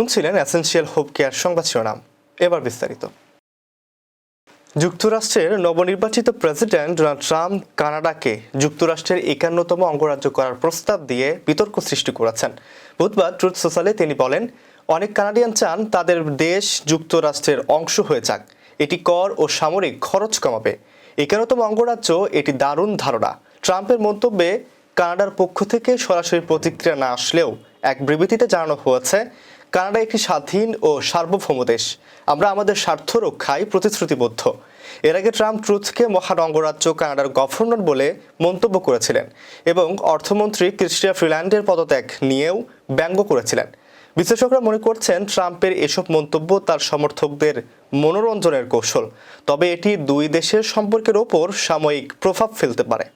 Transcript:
শুনছিলেন essential hope care সংবাদ শিরোনাম। এবার বিস্তারিত। যুক্তরাষ্ট্রের নবনির্বাচিত প্রেসিডেন্ট ডোনাল্ড ট্রাম্প কানাডাকে যুক্তরাষ্ট্রের একান্নতম অঙ্গরাজ্য করার প্রস্তাব দিয়ে বিতর্ক সৃষ্টি করেছেন। বুধবার ট্রুথ সোশ্যালে তিনি বলেন, অনেক কানাডিয়ান চান তাদের দেশ যুক্তরাষ্ট্রের অংশ হয়ে যাক। এটি কর ও সামরিক খরচ কমাবে। একান্নতম অঙ্গরাজ্য এটি দারুণ ধারণা। ট্রাম্পের মন্তব্যে, কানাডার পক্ষ থেকে সরাসরি প্রতিক্রিয়া না আসলেও এক বিবৃতিতে জানানো হয়েছে কানাডা একটি স্বাধীন ও সার্বভৌম দেশ। আমরা আমাদের স্বার্থ রক্ষায় প্রতিশ্রুতিবদ্ধ। এর আগে ট্রাম্প ট্রুথকে মহান অঙ্গরাজ্য কানাডার গভর্নর বলে মন্তব্য করেছিলেন এবং অর্থমন্ত্রী ক্রিস্টিয়া ফ্রিল্যান্ডের পদত্যাগ নিয়েও ব্যঙ্গ করেছিলেন। বিশ্লেষকরা মনে করছেন ট্রাম্পের এসব মন্তব্য তার সমর্থকদের মনোরঞ্জনের কৌশল, তবে এটি দুই দেশের সম্পর্কের ওপর সাময়িক প্রভাব ফেলতে পারে।